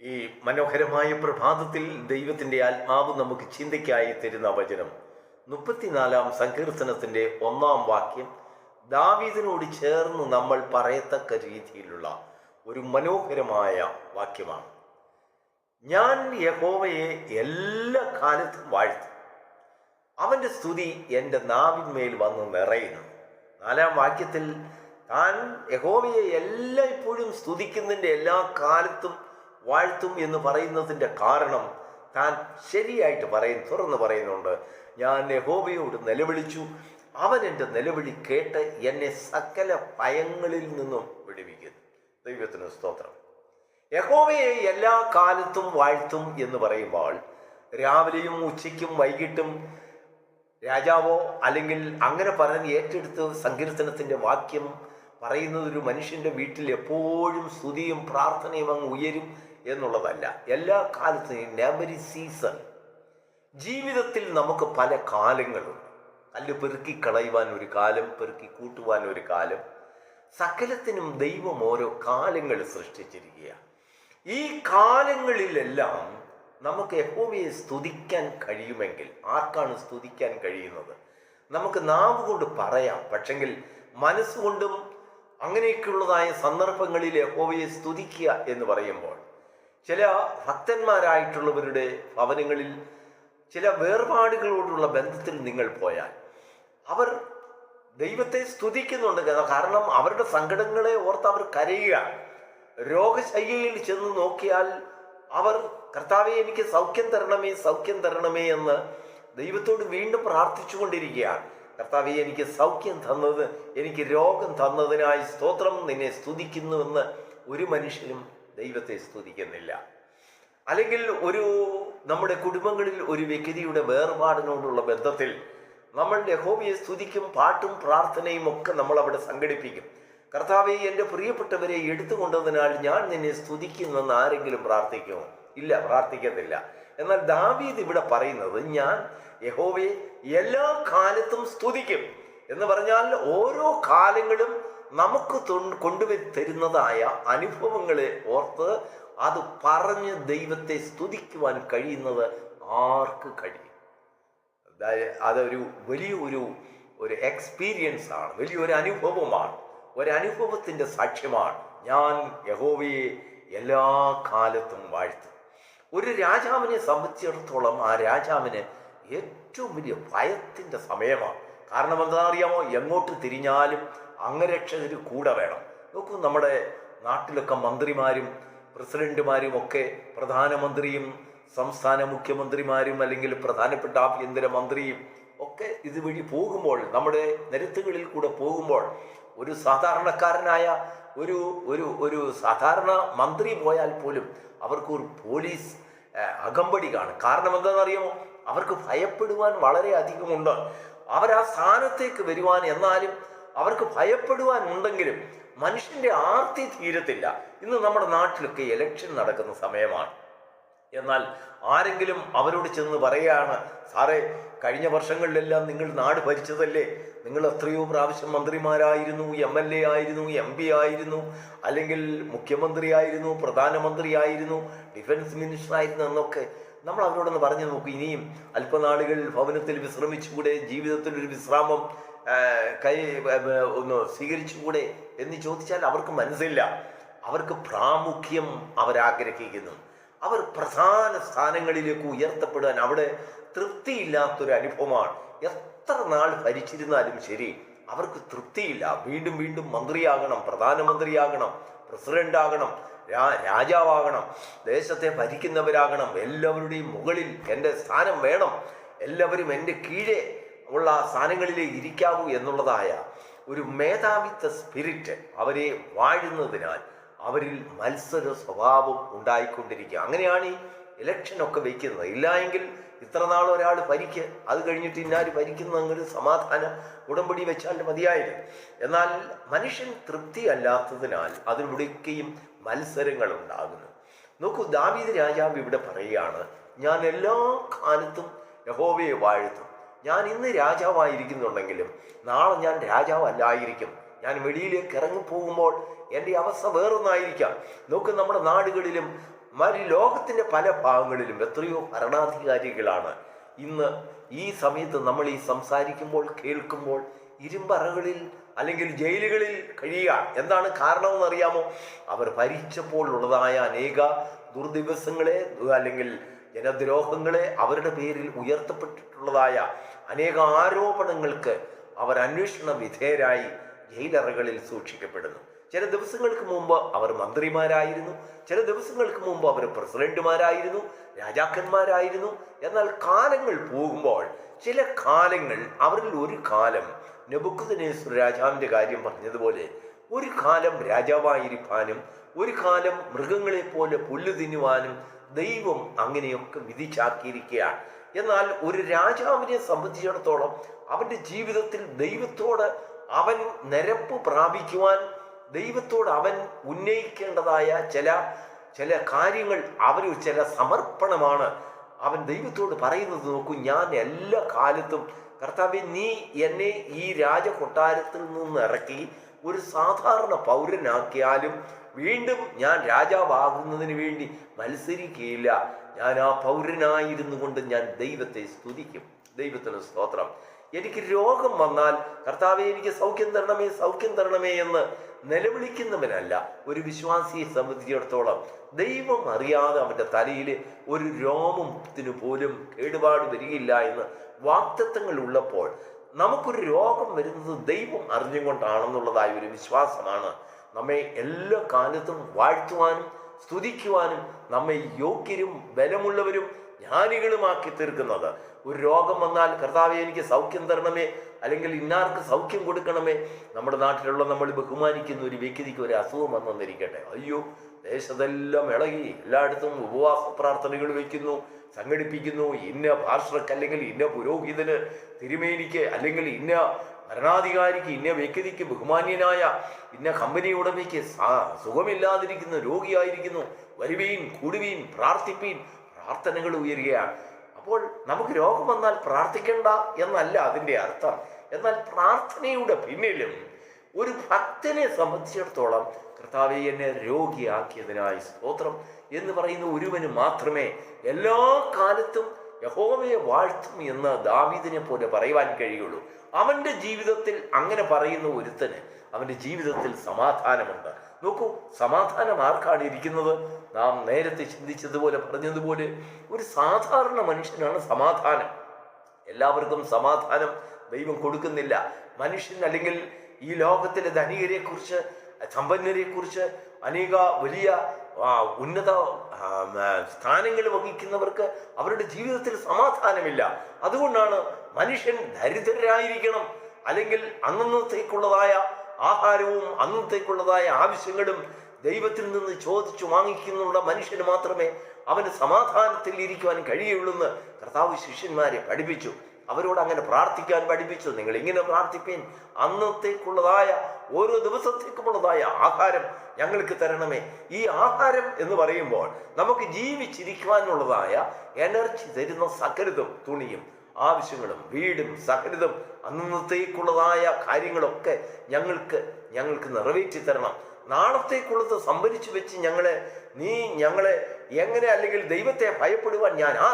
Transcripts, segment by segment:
ഈ മനോഹരമായ പ്രഭാതത്തിൽ ദൈവത്തിന്റെ ആത്മാവ് നമുക്ക് ചിന്തയ്ക്കായി തരുന്ന വചനം. മുപ്പത്തിനാലാം സങ്കീർത്തനത്തിന്റെ ഒന്നാം വാക്യം ദാവീദിനോട് ചേർന്ന് നമ്മൾ പറയത്തക്ക രീതിയിലുള്ള ഒരു മനോഹരമായ വാക്യമാണ്. ഞാൻ യഹോവയെ എല്ലാ കാലത്തും വാഴ്ത്തും. അവന്റെ സ്തുതി എന്റെ നാവിന്മേൽ വന്ന് നിറയുന്നു. നാലാം വാക്യത്തിൽ താൻ യഹോവയെ എല്ലായ്പ്പോഴും സ്തുതിക്കുന്നതിന്റെ എല്ലാ കാലത്തും വാഴ്ത്തും എന്ന് പറയുന്നതിന്റെ കാരണം താൻ ശരിയായിട്ട് പറയും തുറന്ന് പറയുന്നുണ്ട്. ഞാൻ യഹോവയോട് നിലവിളിച്ചു. അവൻ എന്റെ നിലവിളി കേട്ട് എന്നെ സകല ഭയങ്ങളിൽ നിന്നും വിടുവിക്കുന്നു. ദൈവത്തിന് സ്തോത്രം. യഹോവയെ എല്ലാ കാലത്തും വാഴ്ത്തും എന്ന് പറയുമ്പോൾ രാവിലെയും ഉച്ചയ്ക്കും വൈകിട്ടും രാജാവോ അല്ലെങ്കിൽ അങ്ങനെ പറഞ്ഞ് ഏറ്റെടുത്ത് സങ്കീർത്തനത്തിന്റെ വാക്യം പറയുന്നത് ഒരു മനുഷ്യന്റെ വീട്ടിൽ എപ്പോഴും സ്തുതിയും പ്രാർത്ഥനയും അങ്ങ് ഉയരും. എന്നുള്ളതല്ല. എല്ലാ കാലത്തും നെവരി സീസൺ ജീവിതത്തിൽ നമുക്ക് പല കാലങ്ങളുണ്ട്. കല്ല് പെറുക്കി കളയുവാൻ ഒരു കാലം പെറുക്കി കൂട്ടുവാൻ ഒരു കാലം. സകലത്തിനും ദൈവം ഓരോ കാലങ്ങൾ സൃഷ്ടിച്ചിരിക്കുകയാണ്. ഈ കാലങ്ങളിലെല്ലാം നമുക്ക് യഹോവയെ സ്തുതിക്കാൻ കഴിയുമെങ്കിൽ ആർക്കാണ് സ്തുതിക്കാൻ കഴിയുന്നത്? നമുക്ക് നാവ് കൊണ്ട് പറയാം. പക്ഷെങ്കിൽ മനസ്സുകൊണ്ടും അങ്ങനെയൊക്കെയുള്ളതായ സന്ദർഭങ്ങളിൽ യഹോവയെ സ്തുതിക്കുക എന്ന് പറയുമ്പോൾ ചില ഭക്തന്മാരായിട്ടുള്ളവരുടെ ഭവനങ്ങളിൽ ചില വേർപാടുകളോടുള്ള ബന്ധത്തിൽ നിങ്ങൾ പോയാൽ അവർ ദൈവത്തെ സ്തുതിക്കുന്നുണ്ട് കാരണം അവരുടെ സങ്കടങ്ങളെ ഓർത്ത് അവർ കരയുകയാണ്. രോഗശയ്യയിൽ ചെന്ന് നോക്കിയാൽ അവർ കർത്താവെ എനിക്ക് സൗഖ്യം തരണമേ സൗഖ്യം തരണമേ എന്ന് ദൈവത്തോട് വീണ്ടും പ്രാർത്ഥിച്ചുകൊണ്ടിരിക്കുകയാണ്. കർത്താവെ എനിക്ക് സൗഖ്യം തന്നത് എനിക്ക് രോഗം തന്നതിനായി സ്തോത്രം നിന്നെ സ്തുതിക്കുന്നുവെന്ന് ഒരു മനുഷ്യനും ദൈവത്തെ സ്തുതിക്കുന്നില്ല. അല്ലെങ്കിൽ ഒരു നമ്മുടെ കുടുംബങ്ങളിൽ ഒരു വ്യക്തിയുടെ വേർപാടിനോടുള്ള ബന്ധത്തിൽ നമ്മൾ യഹോവയെ സ്തുതിക്കും പാട്ടും പ്രാർത്ഥനയും ഒക്കെ നമ്മൾ അവിടെ സംഘടിപ്പിക്കും. കർത്താവെ എന്റെ പ്രിയപ്പെട്ടവരെ എടുത്തുകൊണ്ടതിനാൽ ഞാൻ നിന്നെ സ്തുതിക്കുമെന്ന് ആരെങ്കിലും പ്രാർത്ഥിക്കുമോ? ഇല്ല പ്രാർത്ഥിക്കത്തില്ല. എന്നാൽ ദാവീദ് ഇവിടെ പറയുന്നത് ഞാൻ യഹോവയെ എല്ലാ കാലത്തും സ്തുതിക്കും എന്ന് പറഞ്ഞാൽ ഓരോ കാലങ്ങളും നമുക്ക് കൊണ്ടുവരി തരുന്നതായ അനുഭവങ്ങളെ ഓർത്ത് അത് പറഞ്ഞ് ദൈവത്തെ സ്തുതിക്കുവാൻ കഴിയുന്നത് ആർക്ക് കഴിയും? അതൊരു വലിയ ഒരു ഒരു എക്സ്പീരിയൻസ് ആണ്. വലിയൊരു അനുഭവമാണ്. ഒരനുഭവത്തിന്റെ സാക്ഷ്യമാണ്. ഞാൻ യഹോവയെ എല്ലാ കാലത്തും വാഴ്ത്തും. ഒരു രാജാവിനെ സംബന്ധിച്ചിടത്തോളം ആ രാജാവിന് ഏറ്റവും വലിയ ഭയത്തിന്റെ സമയമാണ്. കാരണം എന്താ അറിയാമോ എങ്ങോട്ട് തിരിഞ്ഞാലും അംഗരക്ഷകർ കൂടെ വേണം. നോക്കൂ നമ്മുടെ നാട്ടിലൊക്കെ മന്ത്രിമാരും പ്രസിഡന്റുമാരും ഒക്കെ പ്രധാനമന്ത്രിയും സംസ്ഥാന മുഖ്യമന്ത്രിമാരും അല്ലെങ്കിൽ പ്രധാനപ്പെട്ട ആഭ്യന്തര മന്ത്രിയും ഒക്കെ ഇതുവഴി പോകുമ്പോൾ നമ്മുടെ നിരത്തുകളിൽ കൂടെ പോകുമ്പോൾ ഒരു സാധാരണക്കാരനായ ഒരു ഒരു ഒരു സാധാരണ മന്ത്രി പോയാൽ പോലും അവർക്കൊരു പോലീസ് അകമ്പടി കാണും. കാരണം എന്താണെന്നറിയാമോ? അവർക്ക് ഭയപ്പെടുവാൻ വളരെ അധികമുണ്ട് അവർ ആ സ്ഥാനത്തേക്ക് വരുവാൻ എന്നാലും അവർക്ക് ഭയപ്പെടുവാൻ ഉണ്ടെങ്കിലും ആർത്തി തീരത്തില്ല. ഇന്ന് നമ്മുടെ നാട്ടിലൊക്കെ ഇലക്ഷൻ നടക്കുന്ന സമയമാണ്. എന്നാൽ ആരെങ്കിലും അവരോട് ചെന്ന് പറയുകയാണ് സാറേ കഴിഞ്ഞ വർഷങ്ങളിലെല്ലാം നിങ്ങൾ നാട് ഭരിച്ചതല്ലേ? നിങ്ങൾ എത്രയോ പ്രാവശ്യം മന്ത്രിമാരായിരുന്നു എം എൽ എ ആയിരുന്നു എം പി ആയിരുന്നു അല്ലെങ്കിൽ മുഖ്യമന്ത്രി ആയിരുന്നു പ്രധാനമന്ത്രി ആയിരുന്നു ഡിഫൻസ് മിനിസ്റ്റർ ആയിരുന്നു എന്നൊക്കെ നമ്മൾ അവരോടൊന്ന് പറഞ്ഞു നോക്കും. ഇനിയും അല്പനാളുകൾ ഭവനത്തിൽ വിശ്രമിച്ചുകൂടെ ജീവിതത്തിൽ ഒരു വിശ്രാമം കൈ ഒന്ന് സ്വീകരിച്ചുകൂടെ എന്ന് ചോദിച്ചാൽ അവർക്ക് മനസ്സില്ല. അവർക്ക് പ്രാമുഖ്യം അവരാഗ്രഹിക്കുന്നു. അവർ പ്രധാന സ്ഥാനങ്ങളിലേക്ക് ഉയർത്തപ്പെടാൻ അവിടെ തൃപ്തിയില്ലാത്തൊരു അനുഭവമാണ്. എത്ര നാൾ ഭരിച്ചിരുന്നാലും ശരി അവർക്ക് തൃപ്തിയില്ല. വീണ്ടും വീണ്ടും മന്ത്രിയാകണം പ്രധാനമന്ത്രിയാകണം പ്രസിഡന്റ് ആകണം രാ രാജാവാകണം ദേശത്തെ ഭരിക്കുന്നവരാകണം. എല്ലാവരുടെയും മുകളിൽ എന്റെ സ്ഥാനം വേണം. എല്ലാവരും എന്റെ കീഴെ ഉള്ള സ്ഥാനങ്ങളിലേ ഇരിക്കാവൂ എന്നുള്ളതായ ഒരു മേധാവിത്വ സ്പിരിറ്റ് അവരെ വാഴുന്നതിനാൽ അവരിൽ മത്സര സ്വഭാവം ഉണ്ടായിക്കൊണ്ടിരിക്കുക. അങ്ങനെയാണ് ഈ ഇലക്ഷനൊക്കെ വയ്ക്കുന്നത് ഇല്ല എങ്കിൽ ഇത്ര നാൾ ഒരാൾ ഭരിക്ക് അത് കഴിഞ്ഞിട്ട് ഇന്നാര് ഭരിക്കുന്ന അങ്ങനെ സമാധാന ഉടമ്പടി വെച്ചാൽ മതിയായിരുന്നു. എന്നാൽ മനുഷ്യൻ തൃപ്തി അല്ലാത്തതിനാൽ അതിലൂടെയൊക്കെയും മത്സരങ്ങൾ ഉണ്ടാകുന്നു. നോക്കൂ ദാവീദ് രാജാവ് ഇവിടെ പറയുകയാണ് ഞാൻ എല്ലാ കാലത്തും യഹോവയെ വാഴ്ത്തും. ഞാൻ ഇന്ന് രാജാവായിരിക്കുന്നുണ്ടെങ്കിലും നാളെ ഞാൻ രാജാവല്ലായിരിക്കും. ഞാൻ വെളിയിലേക്ക് ഇറങ്ങിപ്പോകുമ്പോൾ എന്റെ അവസ്ഥ വേറൊന്നായിരിക്കാം. നോക്ക് നമ്മുടെ നാടുകളിലും മറ്റു ലോകത്തിന്റെ പല ഭാഗങ്ങളിലും എത്രയോ ഭരണാധികാരികളാണ്. ഇന്ന് ഈ സമയത്ത് നമ്മൾ ഈ സംസാരിക്കുമ്പോൾ കേൾക്കുമ്പോൾ ഇരുമ്പറകളിൽ അല്ലെങ്കിൽ ജയിലുകളിൽ കഴിയുക. എന്താണ് കാരണമെന്ന് അറിയാമോ അവർ ഭരിച്ചപ്പോൾ ഉള്ളതായ അനേക ദുർദിവസങ്ങളെ അല്ലെങ്കിൽ ജനദ്രോഹങ്ങളെ അവരുടെ പേരിൽ ഉയർത്തപ്പെട്ടിട്ടുള്ളതായ അനേക ആരോപണങ്ങൾക്ക് അവർ അന്വേഷണ വിധേയരായി ജയിലറകളിൽ സൂക്ഷിക്കപ്പെടുന്നു. ചില ദിവസങ്ങൾക്ക് മുമ്പ് അവർ മന്ത്രിമാരായിരുന്നു. ചില ദിവസങ്ങൾക്ക് മുമ്പ് അവർ പ്രസിഡന്റുമാരായിരുന്നു രാജാക്കന്മാരായിരുന്നു. എന്നാൽ കാലങ്ങൾ പോകുമ്പോൾ ചില കാലങ്ങൾ അവരിൽ ഒരു കാലം നബുക്കുദനേശ്വർ രാജാവിന്റെ കാര്യം പറഞ്ഞതുപോലെ ഒരു കാലം രാജാവായിരിക്കാനും ഒരു കാലം മൃഗങ്ങളെപ്പോലെ പുല്ലു തിന്നുവാനും ദൈവം അങ്ങനെയൊക്കെ വിധിച്ചാക്കിയിരിക്കുകയാണ് എന്നാൽ ഒരു രാജാവിനെ സംബന്ധിച്ചിടത്തോളം അവന്റെ ജീവിതത്തിൽ ദൈവത്തോട് അവൻ നിരപ്പ് പ്രാപിക്കുവാൻ ദൈവത്തോട് അവൻ ഉന്നയിക്കേണ്ടതായ ചില ചില കാര്യങ്ങൾ അവർ ചില സമർപ്പണമാണ്. അവൻ ദൈവത്തോട് പറയുന്നത് നോക്കൂ ഞാൻ എല്ലാ കാലത്തും കർത്താവെ നീ എന്നെ ഈ രാജകൊട്ടാരത്തിൽ നിന്ന് ഇറക്കി ഒരു സാധാരണ പൗരനാക്കിയാലും വീണ്ടും ഞാൻ രാജാവാകുന്നതിന് വേണ്ടി മത്സരിക്കുകയില്ല. ഞാൻ ആ പൗരനായിരുന്നു കൊണ്ട് ഞാൻ ദൈവത്തെ സ്തുതിക്കും. ദൈവത്തിന് സ്തോത്രം. എനിക്ക് രോഗം വന്നാൽ കർത്താവെ എനിക്ക് സൗഖ്യം തരണമേ സൗഖ്യം തരണമേ എന്ന് നിലവിളിക്കുന്നവനല്ല. ഒരു വിശ്വാസിയെ സംബന്ധിച്ചിടത്തോളം ദൈവം അറിയാതെ അവന്റെ തലയിൽ ഒരു രോമത്തിന് പോലും കേടുപാട് വരികയില്ല എന്ന് വാക്തത്വങ്ങൾ ഉള്ളപ്പോൾ നമുക്കൊരു രോഗം വരുന്നത് ദൈവം അറിഞ്ഞുകൊണ്ടാണെന്നുള്ളതായ ഒരു വിശ്വാസമാണ്. നമ്മെ എല്ലാ കാലത്തും വാഴ്ത്തുവാനും സ്തുതിക്കുവാനും നമ്മെ യോഗ്യരും ബലമുള്ളവരും ജ്ഞാനികളുമാക്കി തീർക്കുന്നത്. ഒരു രോഗം വന്നാൽ കർത്താവെ എനിക്ക് സൗഖ്യം തരണമേ. അല്ലെങ്കിൽ ഇന്നാർക്ക് സൗഖ്യം കൊടുക്കണമേ. നമ്മുടെ നാട്ടിലുള്ള നമ്മൾ ബഹുമാനിക്കുന്ന ഒരു വ്യക്തിക്ക് ഒരു അസുഖം വന്നെന്നിരിക്കട്ടെ. അയ്യോ ദേശത്തെല്ലാം ഇളകി എല്ലായിടത്തും ഉപവാസ പ്രാർത്ഥനകൾ വയ്ക്കുന്നു സംഘടിപ്പിക്കുന്നു. ഇന്ന ഭാഷക്ക് അല്ലെങ്കിൽ ഇന്ന പുരോഹിതന് തിരുമേനിക്ക് അല്ലെങ്കിൽ ഇന്ന ഭരണാധികാരിക്ക് ഇന്ന വ്യക്തിക്ക് ബഹുമാന്യനായ ഇന്ന കമ്പനി ഉടമയ്ക്ക് സുഖമില്ലാതിരിക്കുന്ന രോഗിയായിരിക്കുന്നു. വരുവീൻ കൂടുവീൻ പ്രാർത്ഥിപ്പീൻ പ്രാർത്ഥനകൾ ഉയരുകയാണ്. അപ്പോൾ നമുക്ക് രോഗം വന്നാൽ പ്രാർത്ഥിക്കണ്ട എന്നല്ല അതിന്റെ അർത്ഥം. എന്നാൽ പ്രാർത്ഥനയുടെ പിന്നിലും ഒരു ഭക്തനെ സംബന്ധിച്ചിടത്തോളം കർത്താവെ എന്നെ രോഗിയാക്കിയതിനായി സ്തോത്രം എന്ന് പറയുന്ന ഒരുവന് മാത്രമേ എല്ലാ കാലത്തും യഹോവയെ വാഴ്ത്തും എന്ന് ദാവീദിനെ പോലെ പറയുവാൻ കഴിയുള്ളൂ. അവന്റെ ജീവിതത്തിൽ അങ്ങനെ പറയുന്ന ഒരുത്തന് അവന്റെ ജീവിതത്തിൽ സമാധാനമുണ്ട്. നോക്കൂ സമാധാനം ആർക്കാണ് ഇരിക്കുന്നത്. നാം നേരത്തെ ചിന്തിച്ചതുപോലെ പറഞ്ഞതുപോലെ ഒരു സാധാരണ മനുഷ്യനാണ് സമാധാനം. എല്ലാവർക്കും സമാധാനം ദൈവം കൊടുക്കുന്നില്ല. മനുഷ്യൻ അല്ലെങ്കിൽ ഈ ലോകത്തിലെ ധനികരെക്കുറിച്ച് സമ്പന്നരെക്കുറിച്ച് സമ്പന്നരെ കുറിച്ച് അനേക വലിയ ഉന്നത സ്ഥാനങ്ങൾ വഹിക്കുന്നവർക്ക് അവരുടെ ജീവിതത്തിൽ സമാധാനമില്ല. അതുകൊണ്ടാണ് മനുഷ്യൻ ദരിദ്രരായിരിക്കണം അല്ലെങ്കിൽ അന്നന്നത്തേക്കുള്ളതായ ആഹാരവും അന്നത്തേക്കുള്ളതായ ആവശ്യങ്ങളും ദൈവത്തിൽ നിന്ന് ചോദിച്ചു വാങ്ങിക്കുന്നുള്ള മനുഷ്യന് മാത്രമേ അവന് സമാധാനത്തിൽ ഇരിക്കുവാൻ കഴിയുള്ളൂ എന്ന് കർത്താവ് ശിഷ്യന്മാരെ പഠിപ്പിച്ചു. അവരോട് അങ്ങനെ പ്രാർത്ഥിക്കാൻ പഠിപ്പിച്ചു. നിങ്ങൾ ഇങ്ങനെ പ്രാർത്ഥിപ്പീൻ. അന്നത്തേക്കുള്ളതായ ഓരോ ദിവസത്തേക്കുമുള്ളതായ ആഹാരം ഞങ്ങൾക്ക് തരണമേ. ഈ ആഹാരം എന്ന് പറയുമ്പോൾ നമുക്ക് ജീവിച്ചിരിക്കുവാനുള്ളതായ എനർജി തരുന്ന സകലതും തുണിയും ആവശ്യങ്ങളും വീടും സകലതും അന്നത്തേക്കുള്ളതായ കാര്യങ്ങളൊക്കെ ഞങ്ങൾക്ക് ഞങ്ങൾക്ക് നിറവേറ്റി തരണം. നാളത്തേക്കുള്ളത് സംഭരിച്ചു വെച്ച് ഞങ്ങളെ നീ ഞങ്ങളെ എങ്ങനെ അല്ലെങ്കിൽ ദൈവത്തെ ഭയപ്പെടുവാൻ ഞാൻ ആ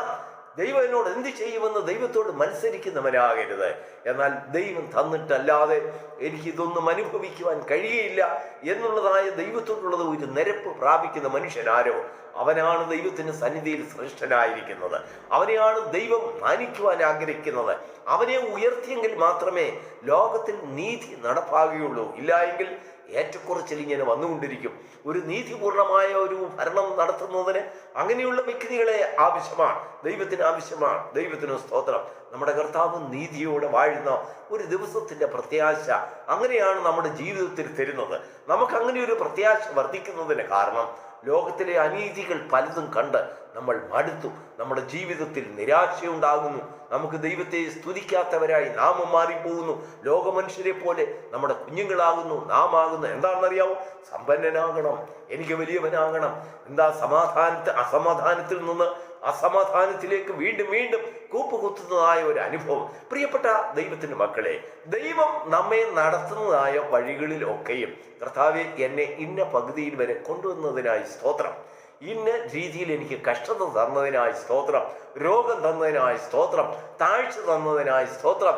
ദൈവം എന്നോട് എന്ത് ചെയ്യുമെന്ന് ദൈവത്തോട് മത്സരിക്കുന്നവനാകരുത്. എന്നാൽ ദൈവം തന്നിട്ടല്ലാതെ എനിക്കിതൊന്നും അനുഭവിക്കുവാൻ കഴിയയില്ല എന്നുള്ളതായ ദൈവത്തോടുള്ളത് ഒരു നിരപ്പ് പ്രാപിക്കുന്ന മനുഷ്യനാരോ? അവനാണ് ദൈവത്തിന്റെ സന്നിധിയിൽ ശ്രേഷ്ഠനായിരിക്കുന്നത്. അവനെയാണ് ദൈവം മാനിക്കുവാൻ ആഗ്രഹിക്കുന്നത്. അവനെ ഉയർത്തിയെങ്കിൽ മാത്രമേ ലോകത്തിൽ നീതി നടപ്പാകുകയുള്ളൂ. ഇല്ല എങ്കിൽ ഏറ്റക്കുറച്ചിൽ ഇങ്ങനെ വന്നുകൊണ്ടിരിക്കും. ഒരു നീതിപൂർണമായ ഒരു ഭരണം നടത്തുന്നതിന് അങ്ങനെയുള്ള വ്യക്തികളെ ആവശ്യമാണ്. ദൈവത്തിന് ആവശ്യമാണ്. ദൈവത്തിന് സ്തോത്രം. നമ്മുടെ കർത്താവ് നീതിയോടെ വാഴുന്ന ഒരു ദിവസത്തിന്റെ പ്രത്യാശ അങ്ങനെയാണ് നമ്മുടെ ജീവിതത്തിൽ തരുന്നത്. നമുക്ക് അങ്ങനെ ഒരു പ്രത്യാശ വർദ്ധിക്കുന്നതിന് കാരണം ലോകത്തിലെ അനീതികൾ പലതും കണ്ട് നമ്മൾ മടുത്തു. നമ്മുടെ ജീവിതത്തിൽ നിരാശയുണ്ടാകുന്നു. നമുക്ക് ദൈവത്തെ സ്തുതിക്കാത്തവരായി നാമം മാറിപ്പോകുന്നു. ലോകമനുഷ്യരെ പോലെ നമ്മുടെ കുഞ്ഞുങ്ങളാകുന്നു നാം ആകുന്നു എന്താണെന്നറിയാമോ സമ്പന്നനാകണം. എനിക്ക് വലിയവനാകണം. എന്താ സമാധാനത്തെ അസമാധാനത്തിൽ നിന്ന് അസമാധാനത്തിലേക്ക് വീണ്ടും വീണ്ടും കൂപ്പുകുത്തുന്നതായ ഒരു അനുഭവം. പ്രിയപ്പെട്ട ദൈവത്തിന്റെ മക്കളെ ദൈവം നമ്മെ നടത്തുന്നതായ വഴികളിലൊക്കെയും കർത്താവ് എന്നെ ഇന്ന പകുതിയിൽ വരെ കൊണ്ടുവന്നതിനായി സ്തോത്രം. ഇന്ന രീതിയിൽ എനിക്ക് കഷ്ടത തന്നതിനായി സ്തോത്രം രോഗം തന്നതിനായി സ്തോത്രം താഴ്ച തന്നതിനായി സ്തോത്രം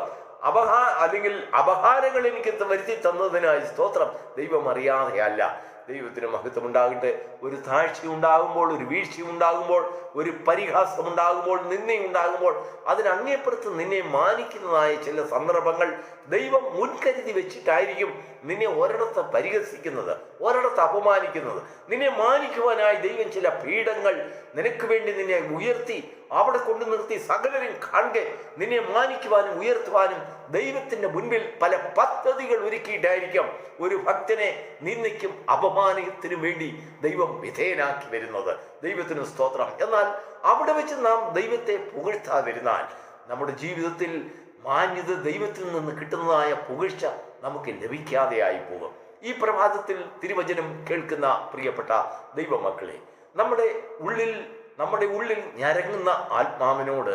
അപഹാ അല്ലെങ്കിൽ അപഹാരങ്ങൾ എനിക്ക് വരുത്തി തന്നതിനായി സ്തോത്രം ദൈവം അറിയാതെയല്ല. ദൈവത്തിന് മഹത്വം ഉണ്ടാകട്ടെ ഒരു താഴ്ച ഉണ്ടാകുമ്പോൾ ഒരു വീഴ്ച ഉണ്ടാകുമ്പോൾ ഒരു പരിഹാസം ഉണ്ടാകുമ്പോൾ നിന്നയുണ്ടാകുമ്പോൾ അതിനങ്ങേപ്പുറത്ത് നിന്നെ മാനിക്കുന്നതായ ചില സന്ദർഭങ്ങൾ ദൈവം മുൻകരുതി വെച്ചിട്ടായിരിക്കും നിന്നെ ഒരിടത്ത് പരിഹസിക്കുന്നത് ഒരിടത്ത് അപമാനിക്കുന്നത്. നിന്നെ മാനിക്കുവാനായി ദൈവം ചില പീഠങ്ങൾ നിനക്ക് വേണ്ടി നിന്നെ ഉയർത്തി അവിടെ കൊണ്ടു നിർത്തി സകലരും കാണുക. നിന്നെ മാനിക്കുവാനും ഉയർത്തുവാനും ദൈവത്തിന്റെ മുൻപിൽ പല പദ്ധതികൾ ഒരുക്കിയിട്ടായിരിക്കും ഒരു ഭക്തനെ നിന്ദിക്കും അപമാനത്തിനും വേണ്ടി ദൈവം വിധേയനാക്കി വരുന്നത്. ദൈവത്തിന് സ്തോത്രം. എന്നാൽ അവിടെ വെച്ച് നാം ദൈവത്തെ പുകഴ്ത്താതിരുന്നാൽ നമ്മുടെ ജീവിതത്തിൽ മാന്യത ദൈവത്തിൽ നിന്ന് കിട്ടുന്നതായ പുകഴ്ച നമുക്ക് ലഭിക്കാതെയായി പോകും. ഈ പ്രഭാതത്തിൽ തിരുവചനം കേൾക്കുന്ന പ്രിയപ്പെട്ട ദൈവമക്കളെ നമ്മുടെ ഉള്ളിൽ നമ്മുടെ ഉള്ളിൽ ഞരങ്ങുന്ന ആത്മാവിനോട്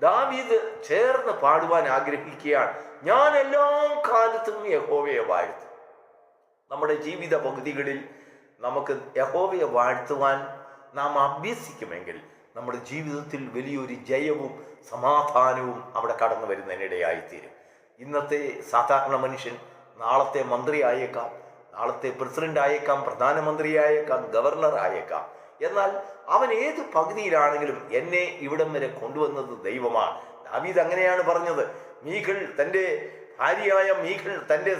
ദാവീദ് ചേർന്ന് പാടുവാൻ ആഗ്രഹിക്കുകയാണ്. ഞാൻ എല്ലാ കാലത്തും യഹോവയെ വാഴ്ത്തും. നമ്മുടെ ജീവിത പകുതികളിൽ നമുക്ക് യഹോവയെ വാഴ്ത്തുവാൻ നാം അഭ്യസിക്കുമെങ്കിൽ നമ്മുടെ ജീവിതത്തിൽ വലിയൊരു ജയവും സമാധാനവും അവിടെ കടന്നു വരുന്നതിനിടയായിത്തീരും. ഇന്നത്തെ സാധാരണ മനുഷ്യൻ നാളത്തെ മന്ത്രി ആയേക്കാം നാളത്തെ പ്രസിഡന്റ് ആയേക്കാം പ്രധാനമന്ത്രി ആയേക്കാം ഗവർണർ ആയേക്കാം എന്നാൽ അവൻ ഏത് പകുതിയിലാണെങ്കിലും എന്നെ ഇവിടം വരെ കൊണ്ടുവന്നത് ദൈവമാണ്. ദാവീദ് അങ്ങനെയാണ് പറഞ്ഞത്. മീഖൾ തന്റെ ഭാര്യയായ മീഖൾ തന്റെ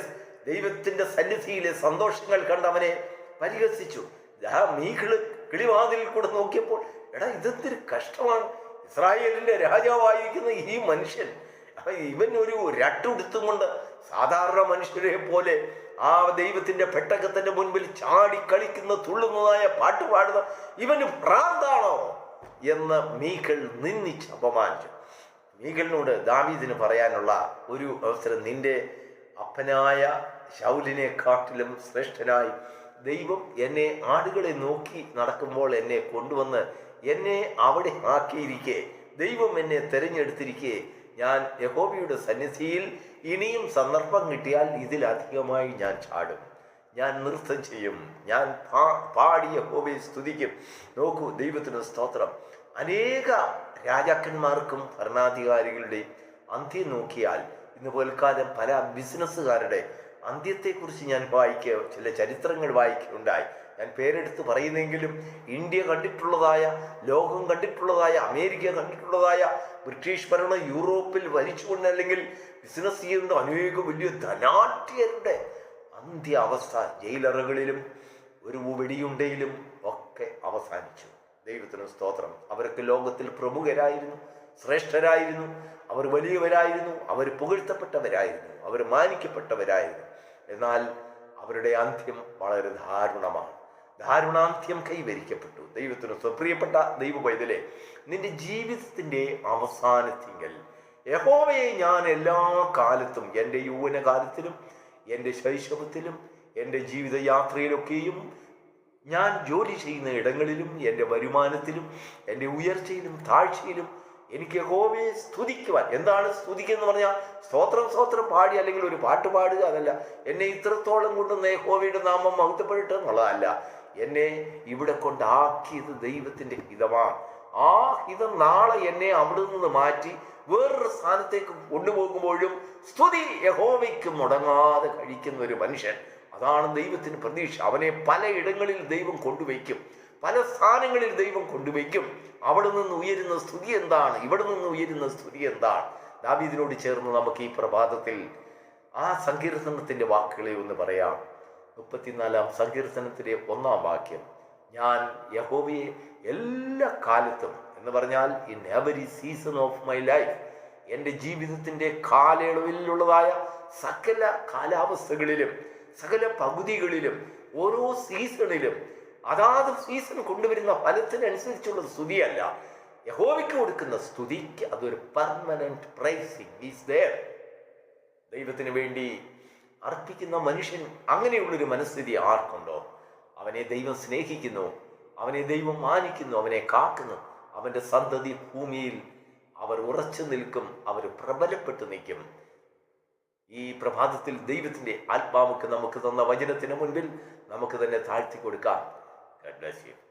ദൈവത്തിന്റെ സന്നിധിയിലെ സന്തോഷങ്ങൾ കണ്ട് അവനെ പരിഹസിച്ചു. ആ മീഖൾ കിളിവാതിൽ കൂടെ നോക്കിയപ്പോൾ എടാ ഇതെന്തൊരു കഷ്ടമാണ്. ഇസ്രായേലിന്റെ രാജാവായിരിക്കുന്ന ഈ മനുഷ്യൻ. ഇവൻ ഒരു രട്ടുടുത്തും കൊണ്ട് സാധാരണ മനുഷ്യരെ പോലെ ആ ദൈവത്തിന്റെ പെട്ടകത്തിന്റെ മുൻപിൽ ചാടി കളിക്കുന്ന തുള്ളുന്നതായ പാട്ട് പാടുന്ന ഇവന് ഭ്രാന്താണോ എന്ന് മീകൾ നിന്നിച്ച് അപമാനിച്ചു. മീകളിനോട് ദാവീദിന് പറയാനുള്ള ഒരു അവസരം നിന്റെ അപ്പനായ ശൗലിനെക്കാട്ടിലും ശ്രേഷ്ഠനായി ദൈവം എന്നെ ആടുകളെ നോക്കി നടക്കുമ്പോൾ എന്നെ കൊണ്ടുവന്ന് എന്നെ അവിടെ ആക്കിയിരിക്കെ ദൈവം എന്നെ തെരഞ്ഞെടുത്തിരിക്കെ ഞാൻ യഹോബിയുടെ സന്നിധിയിൽ ഇനിയും സന്ദർഭം കിട്ടിയാൽ ഇതിലധികമായി ഞാൻ ചാടും. ഞാൻ നൃത്തം ചെയ്യും. ഞാൻ പാ- പാടി യഹോബയെ സ്തുതിക്കും. നോക്കൂ ദൈവത്തിന് സ്തോത്രം. അനേക രാജാക്കന്മാർക്കും ഭരണാധികാരികളുടെ അന്ത്യം നോക്കിയാൽ ഇന്ന് പോൽക്കാലം പല ബിസിനസ്സുകാരുടെ അന്ത്യത്തെക്കുറിച്ച് ഞാൻ വായിക്കുക ചില ചരിത്രങ്ങൾ വായിക്കുകയുണ്ടായി ഞാൻ പേരെടുത്ത് പറയുന്നെങ്കിലും ഇന്ത്യ കണ്ടിട്ടുള്ളതായ ലോകം കണ്ടിട്ടുള്ളതായ അമേരിക്ക കണ്ടിട്ടുള്ളതായ ബ്രിട്ടീഷ് ഭരണം യൂറോപ്പിൽ വലിച്ചുകൊണ്ട് അല്ലെങ്കിൽ ബിസിനസ് ചെയ്യുന്ന അനേകം വലിയ ധനാഠ്യരുടെ അന്ത്യ അവസ്ഥ. ജയിലറകളിലും ഒരു വെടിയുണ്ടയിലും ഒക്കെ അവസാനിച്ചു. ദൈവത്തിന് സ്തോത്രം. അവരൊക്കെ ലോകത്തിൽ പ്രമുഖരായിരുന്നു ശ്രേഷ്ഠരായിരുന്നു. അവർ വലിയവരായിരുന്നു. അവർ പുകഴ്ത്തപ്പെട്ടവരായിരുന്നു. അവർ മാനിക്കപ്പെട്ടവരായിരുന്നു. എന്നാൽ അവരുടെ അന്ത്യം വളരെ ദാരുണമാണ്. ദാരുണാന്ത്യം കൈവരിക്കപ്പെട്ടു. ദൈവത്തിന് സ്വപ്രിയപ്പെട്ട ദൈവ പൈതലെ നിന്റെ ജീവിതത്തിന്റെ അവസാനത്തിങ്കൽ യഹോവയെ ഞാൻ എല്ലാ കാലത്തും എന്റെ യൗവനകാലത്തിലും എന്റെ ശൈശവത്തിലും എന്റെ ജീവിതയാത്രയിലൊക്കെയും ഞാൻ ജോലി ചെയ്യുന്ന ഇടങ്ങളിലും എന്റെ വരുമാനത്തിലും എന്റെ ഉയർച്ചയിലും താഴ്ചയിലും എനിക്ക് യഹോവയെ സ്തുതിക്കുവാൻ. എന്താണ് സ്തുതിക്കുക എന്ന് പറഞ്ഞാൽ സ്തോത്രം സ്തോത്രം പാടി അല്ലെങ്കിൽ ഒരു പാട്ട് പാടുക അതല്ല. എന്നെ ഇത്രത്തോളം കൊണ്ടുവന്ന യഹോവയുടെ നാമം മഹത്വപ്പെടട്ടെ എന്നുള്ളതല്ല. എന്നെ ഇവിടെ കൊണ്ടാക്കിയത് ദൈവത്തിന്റെ ഹിതമാണ്. ആ ഹിതം നാളെ എന്നെ അവിടെ നിന്ന് മാറ്റി വേറൊരു സ്ഥാനത്തേക്ക് കൊണ്ടുപോകുമ്പോഴും സ്തുതി യഹോവയ്ക്ക് മുടങ്ങാതെ കഴിക്കുന്ന ഒരു മനുഷ്യൻ. അതാണ് ദൈവത്തിന് പ്രതീക്ഷ. അവനെ പലയിടങ്ങളിൽ ദൈവം കൊണ്ടുവയ്ക്കും. പല സ്ഥാനങ്ങളിൽ ദൈവം കൊണ്ടുവയ്ക്കും. അവിടെ നിന്ന് ഉയരുന്ന സ്തുതി എന്താണ്? ഇവിടെ നിന്ന് ഉയരുന്ന സ്തുതി എന്താണ്? ദാബീദിനോട് ചേർന്ന് നമുക്ക് ഈ പ്രഭാതത്തിൽ ആ സങ്കീർത്തനത്തിന്റെ വാക്കുകളെ ഒന്ന് പറയാം. മുപ്പത്തിനാലാം സങ്കീർത്തനത്തിലെ ഒന്നാം വാക്യം ഞാൻ യഹോവയെ എല്ലാ കാലത്തും എന്ന് പറഞ്ഞാൽ in every season of my life എന്റെ ജീവിതത്തിന്റെ കാലയളവിലുള്ളതായ സകല കാലാവസ്ഥകളിലും സകല പകുതികളിലും ഓരോ സീസണിലും അതാത് സീസൺ കൊണ്ടുവരുന്ന ഫലത്തിനനുസരിച്ചുള്ള സ്തുതിയല്ല. യഹോവയ്ക്ക് കൊടുക്കുന്ന സ്തുതിക്ക് അതൊരു പെർമനന്റ് പ്രൈസിങ് ഈസ് ദയർ ദൈവത്തിന് വേണ്ടി അർപ്പിക്കുന്ന മനുഷ്യൻ അങ്ങനെയുള്ളൊരു മനസ്ഥിതി ആർക്കുണ്ടോ? അവനെ ദൈവം സ്നേഹിക്കുന്നു അവനെ ദൈവം മാനിക്കുന്നു അവനെ കാക്കുന്നു. അവന്റെ സന്തതി ഭൂമിയിൽ അവർ ഉറച്ചു നിൽക്കും അവർ പ്രബലപ്പെട്ടു നിൽക്കും. ഈ പ്രഭാതത്തിൽ ദൈവത്തിന്റെ ആത്മാവുക്ക് നമുക്ക് തന്ന വചനത്തിന് മുൻപിൽ നമുക്ക് തന്നെ താഴ്ത്തി കൊടുക്കാം. God bless you.